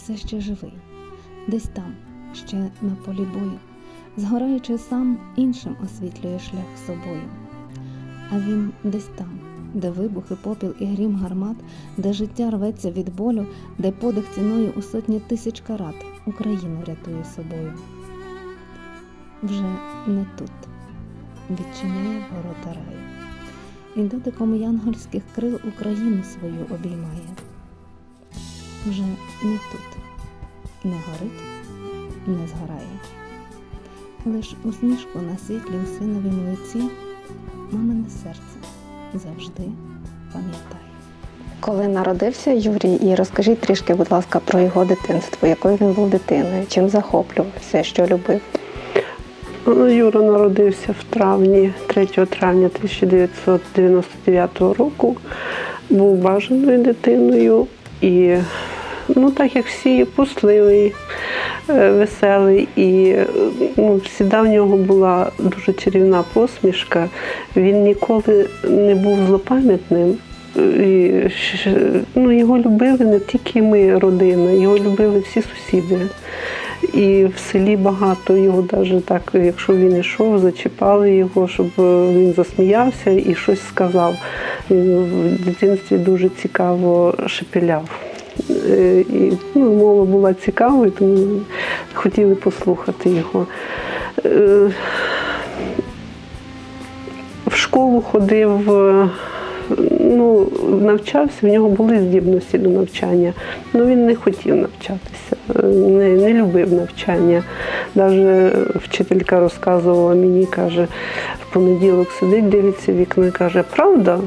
все ще живий, десь там, ще на полі бою, згораючи сам іншим освітлює шлях собою. А він десь там, де вибухи, попіл і грім гармат, де життя рветься від болю, де подих ціною у сотні тисяч карат Україну рятує собою. Вже не тут відчиняє ворота раю, і дотиком янгольських крил Україну свою обіймає. Вже не тут, не горить, не згорає. Лиш усмішку на світлім синовім лиці мамине серце завжди пам'ятає. Коли народився Юрій, і розкажіть трішки, будь ласка, про його дитинство, якою він був дитиною, чим захоплювався, що любив. Ну, Юра народився в травні, 3 травня 1999 року. Був бажаною дитиною і, ну так як всі, пустливий, е, веселий. І ну, завжди в нього була дуже чарівна посмішка. Він ніколи не був злопам'ятним. І, ну, його любили не тільки ми, родина, його любили всі сусіди. І в селі багато його навіть так, якщо він йшов, зачіпали його, щоб е, він засміявся і щось сказав. В дитинстві дуже цікаво шепеляв. Е, І ну, мова була цікавою, тому хотіли послухати його. Е, В школу ходив, е, ну, навчався, в нього були здібності до навчання, але він не хотів навчатися, не, не любив навчання. Навіть вчителька розказувала мені, каже, в понеділок сидить, дивиться в вікно і каже, правда?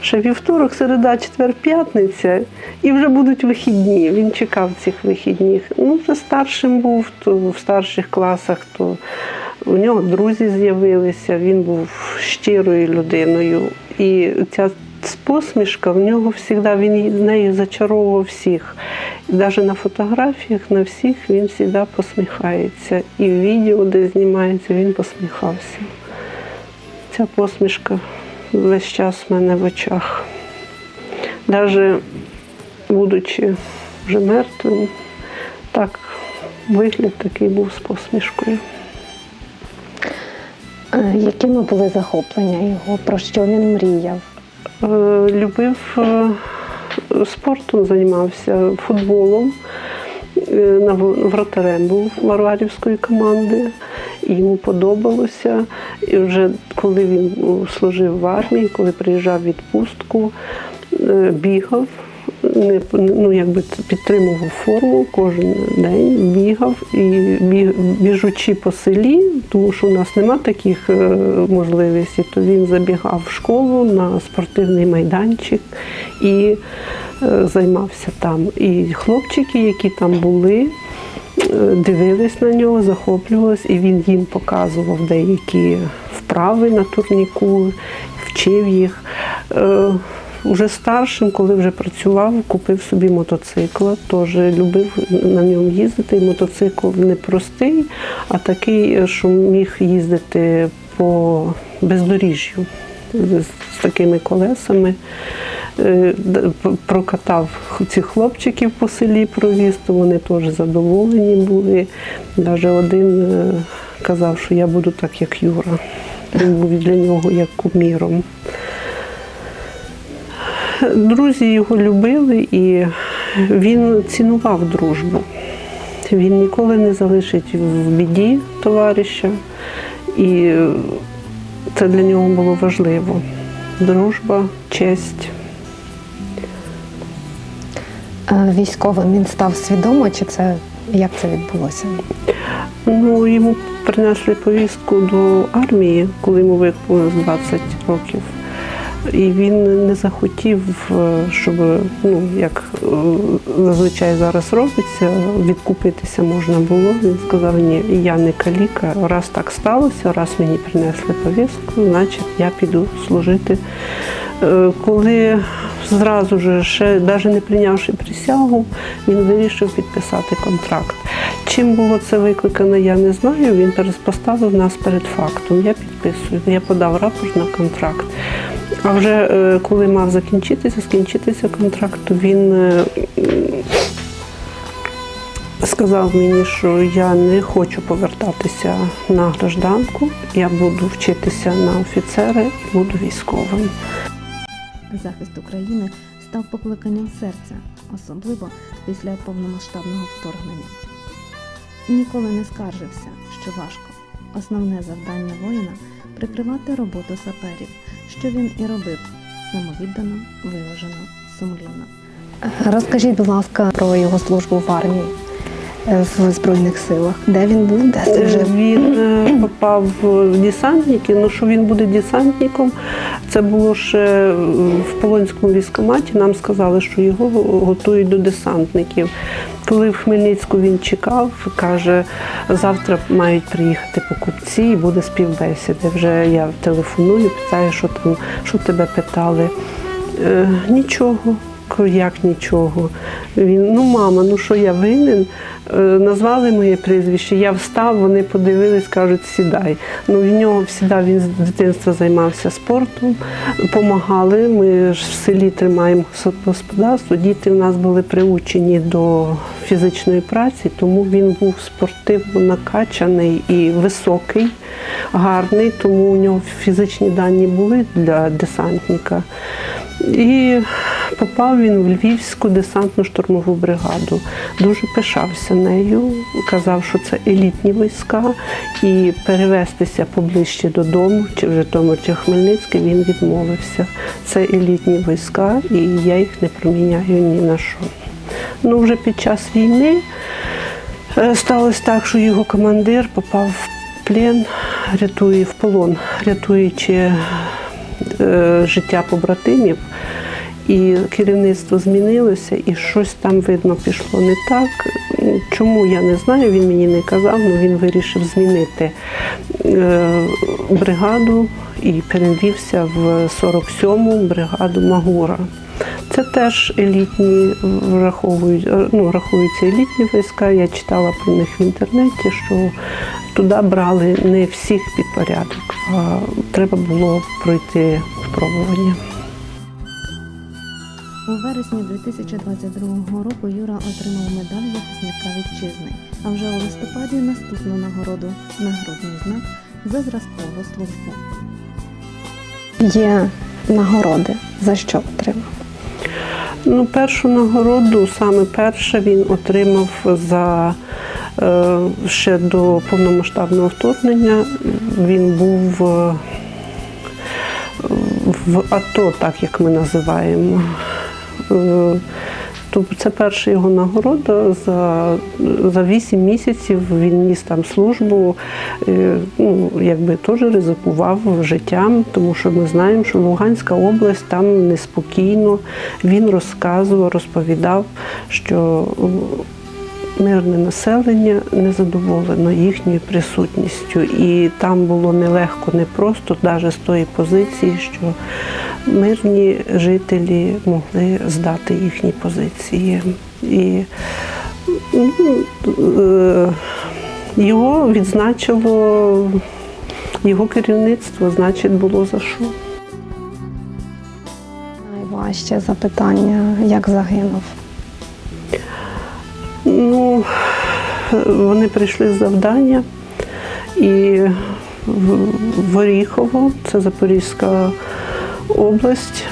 Що вівторок, середа, четвер, п'ятниця, і вже будуть вихідні. Він чекав цих вихідних. Ну, вже старшим був, то в старших класах, то у нього друзі з'явилися, він був щирою людиною. І ця посмішка в нього завжди, він нею зачаровував всіх. Навіть на фотографіях на всіх він завжди посміхається. І в відео, де знімається, він посміхався. Ця посмішка весь час в мене в очах. Навіть будучи вже мертвим, так вигляд такий був з посмішкою. Е, Якими були захоплення його, про що він мріяв? Е, Любив е, спортом, займався футболом. Вратарем був Варварівської команди. Йому подобалося. І вже коли він е, служив в армії, коли приїжджав в відпустку, е, бігав, ну, якби підтримував форму кожен день, бігав і біжучи по селі, тому що у нас нема таких е, можливостей, то він забігав в школу на спортивний майданчик і займався там. І хлопчики, які там були, дивились на нього, захоплювались, і він їм показував деякі вправи на турніку, вчив їх. Е, Уже старшим, коли вже працював, купив собі мотоцикла, теж любив на ньому їздити. Мотоцикл не простий, а такий, що міг їздити по бездоріжжю з такими колесами. Е, Прокатав цих хлопчиків по селі, провіз, то вони теж задоволені були. Навіть один е, казав, що я буду так, як Юра. Він був для нього як куміром. Друзі його любили і він цінував дружбу. Він ніколи не залишить в біді товариша, і це для нього було важливо. Дружба, честь. Е, Військовим він став свідомо, чи це як це відбулося? Ну, йому принесли повістку до армії, коли йому виповнилось 20 років. І він не захотів, е, щоб, ну, як е, зазвичай зараз робиться, відкупитися можна було. Він сказав, ні, я не каліка, раз так сталося, раз мені принесли повістку, значить я піду служити. Е, Коли зразу ж, ще навіть не прийнявши присягу, він вирішив підписати контракт. Чим було це викликано, я не знаю. Він поставив нас перед фактом. Я підписую, я подав рапорт на контракт. А вже е, коли мав закінчитися, скінчитися контракт, то він е, сказав мені, що я не хочу повертатися на гражданку, я буду вчитися на офіцера і буду військовим. Захист України став покликанням серця, особливо після повномасштабного вторгнення. Ніколи не скаржився, що важко. Основне завдання воїна прикривати роботу саперів, що він і робив самовіддано, виважено, сумлінно. Розкажіть, будь ласка, про його службу в армії в Збройних силах. Де він був, де служив? Він е, попав в десантники. Ну що він буде десантником? Це було ще в Полонському військкоматі. Нам сказали, що його готують до десантників. Коли в Хмельницьку він чекав, каже, завтра мають приїхати покупці і буде співбесіда. Вже я телефоную, питаю, що там, що тебе питали. Е, нічого. Як нічого? Він, ну мама, ну що я винен? Е, Назвали моє прізвище, я встав, вони подивились, кажуть, сідай. Ну, в нього всіда він з дитинства займався спортом, допомагали. Ми ж в селі тримаємо господарство. Діти в нас були приучені до фізичної праці, тому він був спортивно накачаний і високий, гарний, тому у нього фізичні дані були для десантника. І попав він в Львівську десантну штурмову бригаду. Дуже пишався нею, казав, що це елітні війська, і перевестися поближче додому, чи в Житомир, чи в Хмельницький, він відмовився. Це елітні війська, і я їх не проміняю ні на що. Ну, вже під час війни е, сталося так, що його командир попав в плен, рятує в полон, рятуючи е, життя побратимів. І керівництво змінилося, і щось там видно пішло не так. Чому я не знаю, він мені не казав, але він вирішив змінити е, бригаду і перевівся в 47-му бригаду Магура. Це теж елітні враховують, е, ну, рахуються елітні війська. Я читала про них в інтернеті, що туди брали не всіх під порядок, а треба було пройти випробування. У вересні 2022 року Юра отримав медаль захисника вітчизни, а вже у листопаді наступну нагороду нагрудний знак за зразкову службу. Є нагороди. За що отримав? Ну, першу нагороду, саме перше, він отримав за е, ще до повномасштабного вторгнення. Він був е, в АТО, так як ми називаємо. Е, Тобто це перша його нагорода. За, за 8 місяців він ніс там службу, е, ну, якби теж ризикував життям, тому що ми знаємо, що Луганська область там неспокійно. Він розказував, розповідав, що мирне населення не задоволено їхньою присутністю. І там було нелегко, непросто, навіть з тої позиції, що мирні жителі могли здати їхні позиції. І ну, е, його відзначило його керівництво, значить, було за що. Найважче запитання, як загинув. Ну, вони прийшли з завдання і в в Оріхово, це Запорізька область.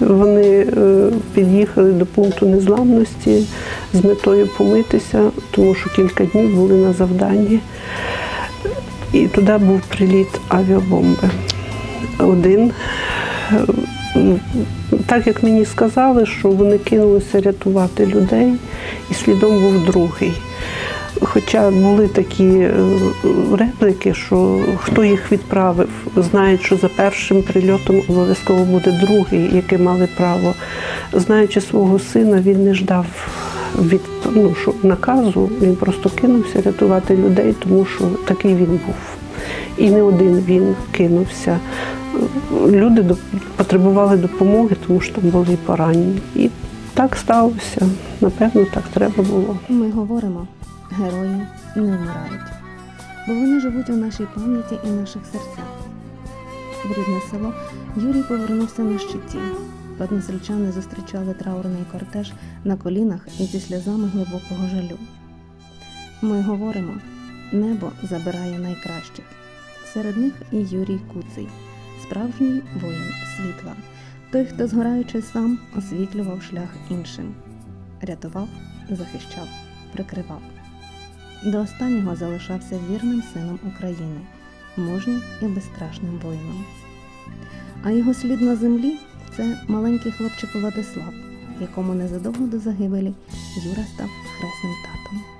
Вони е, під'їхали до пункту незламності з метою помитися, тому що кілька днів були на завданні. І туди був приліт авіабомби. Один. Е, Так як мені сказали, що вони кинулися рятувати людей, і слідом був другий. Хоча були такі е, репліки, що хто їх відправив, знають, що за першим прильотом обов'язково буде другий, який мали право. Знаючи свого сина, він не ждав від ну, що, наказу, він просто кинувся рятувати людей, тому що такий він був. І не один він кинувся. Люди потребували допомоги, тому що там були поранені. І так сталося. Напевно, так треба було. Ми говоримо, герої не вмирають, бо вони живуть у нашій пам'яті і наших серцях. В рідне село Юрій повернувся на щиті. односельчани зустрічали траурний кортеж на колінах і зі сльозами глибокого жалю. Ми говоримо, небо забирає найкращих. Серед них і Юрій Куций, справжній воїн світла, той, хто згораючи сам освітлював шлях іншим, рятував, захищав, прикривав. До останнього залишався вірним сином України, мужнім і безстрашним воїном. А його слід на землі це маленький хлопчик Владислав, якому незадовго до загибелі Юра став хресним татом.